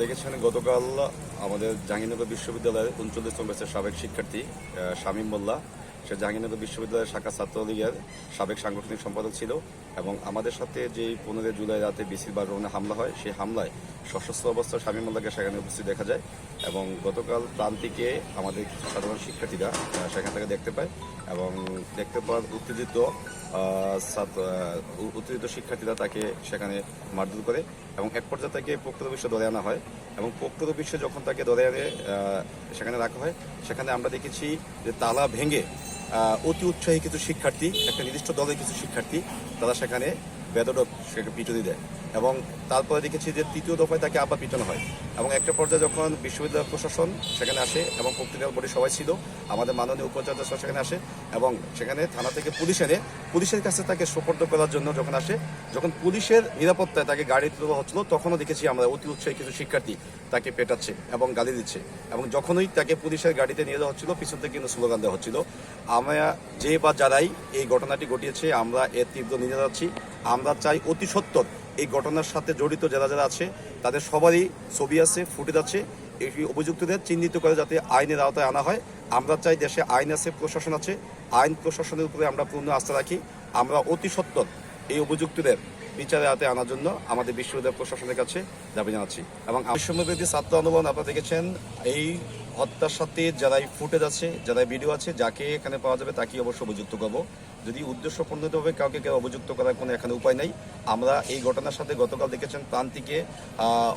দেখেছেন গতকাল আমাদের জাহিনগর বিশ্ববিদ্যালয়ের উনচল্লিশ ব্যাচের সাবেক শিক্ষার্থী শামীম মোল্লা। সে জাহাঙ্গীরনগর বিশ্ববিদ্যালয়ের শাখা ছাত্রলীগের সাবেক সাংগঠনিক সম্পাদক ছিল এবং আমাদের সাথে যে পনেরোই জুলাই রাতে বিসির বারোনে হামলা হয়, সেই হামলায় সশস্ত্র অবস্থায় শামীম মোল্লাকে সেখানে উপস্থিত দেখা যায় এবং গতকাল প্রান্তিকে আমাদের সাধারণ শিক্ষার্থীরা সেখান থেকে দেখতে পায় এবং দেখতে পাওয়ার উত্তেজিত উত্তেজিত শিক্ষার্থীরা তাকে সেখানে মারধর করে এবং এক পর্যায়ে তাকে প্রক্টর বিশ্বে ধরে আনা হয় এবং প্রক্টর বিশ্বে যখন তাকে ধরে আনে সেখানে রাখা হয়, সেখানে আমরা দেখেছি যে তালা ভেঙে অতি উৎসাহী কিছু শিক্ষার্থী, একটা নির্দিষ্ট দলের কিছু শিক্ষার্থী, তারা সেখানে বেদরক সেটা পিটুনি দেয়। এবং তারপরে দেখেছি যে তৃতীয় দফায় তাকে আবার পিটানো হয়। এবং একটা পর্যায়ে যখন বিশ্ববিদ্যালয় প্রশাসন সেখানে আসে এবং প্রক্রিয়া বোর্ডে সবাই ছিল, আমাদের মাননীয় উপাচার্য সেখানে আসে এবং সেখানে থানা থেকে পুলিশ এনে পুলিশের কাছে তাকে সোপর্দ করার জন্য যখন আসে, যখন পুলিশের নিরাপত্তায় তাকে গাড়ি তোলা হচ্ছিল, তখনও দেখেছি আমরা অতি উৎসাহী কিছু শিক্ষার্থী তাকে পেটাচ্ছে এবং গালি দিচ্ছে এবং যখনই তাকে পুলিশের গাড়িতে নিয়ে যাওয়া হচ্ছিল, পিছন থেকে কিন্তু স্লোগান দেওয়া হচ্ছিল, আমরা যে বা যারাই এই ঘটনাটি ঘটিয়েছে, আমরা এর তীব্র নিয়ে যাচ্ছি আমরা চাই অতি সত্তর এই ঘটনার সাথে জড়িত যারা যারা আছে, তাদের সবারই ছবি আছে, ফুটেজ আছে। এই অভিযুক্তদের চিহ্নিত করে যাতে আইনের আওতায় আনা হয়। আমরা চাই দেশে আইন আছে, প্রশাসন আছে। আইন প্রশাসনের উপরে আমরা পূর্ণ আস্থা রাখি। আমরা অতি সত্তর এই অভিযুক্তদের বিচারে আওতায় আনার জন্য আমাদের বিশ্ববিদ্যালয় প্রশাসনের কাছে দাবি জানাচ্ছি। এবং বিশ্ববিদ্যালয় ছাত্র আন্দোলন আপনারা দেখেছেন, এই হত্যার সাথে যারাই ফুটেজ আছে যারা ভিডিও আছে, যাকে এখানে পাওয়া যাবে তাকে অবশ্য অভিযুক্ত করব। যদি উদ্দেশ্য প্রণোদিতভাবে কাউকে কেউ অভিযুক্ত করার কোনো এখানে উপায় নাই, আমরা এই ঘটনার সাথে গতকাল দেখেছেন প্রান্তিকে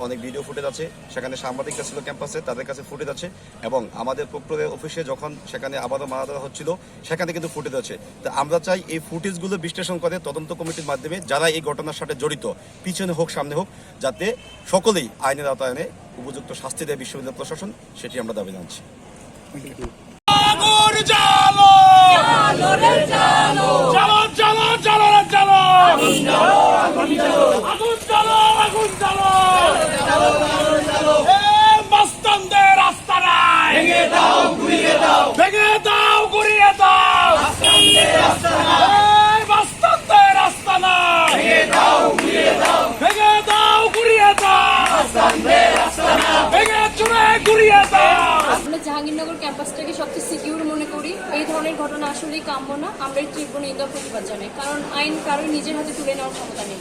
অনেক ভিডিও ফুটেজ আছে, সেখানে সাংবাদিকরা ছিল ক্যাম্পাসে, তাদের কাছে ফুটেজ আছে, এবং আমাদের প্রক্টরের অফিসে যখন সেখানে আবারও মারা দেওয়া হচ্ছিল, সেখানে কিন্তু ফুটেজ আছে। তো আমরা চাই এই ফুটেজগুলো বিশ্লেষণ করে তদন্ত কমিটির মাধ্যমে যারা এই ঘটনার সাথে জড়িত। পিছনে হোক সামনে হোক যাতে সকলেই আইনের আওতায়নে উপযুক্ত শাস্তি দেয় বিশ্ববিদ্যালয় প্রশাসন সেটি আমরা দাবি জানাচ্ছি। নাই! ভেঙে দাও গুড়িয়ে দাও! ভেঙে দাও গুড়িয়ে দাও এই মস্তানদের রাস্তা নাই ভেঙে দাও গুড়িয়ে দাও ভেঙে দাও গুড়িয়ে দাও ভেঙে চুরে গুড়িয়ে দাও আমরা জাহাঙ্গীরনগর ক্যাম্পাসটাকে সবচেয়ে সিকিউর মনে করি। এই ধরনের ঘটনা আসলেই কাম্য না। আমরা এই তীব্র নিন্দা প্রতিবাদ জানাই। কারণ আইন কারোর নিজের হাতে তুলে নেওয়ার ক্ষমতা নেই।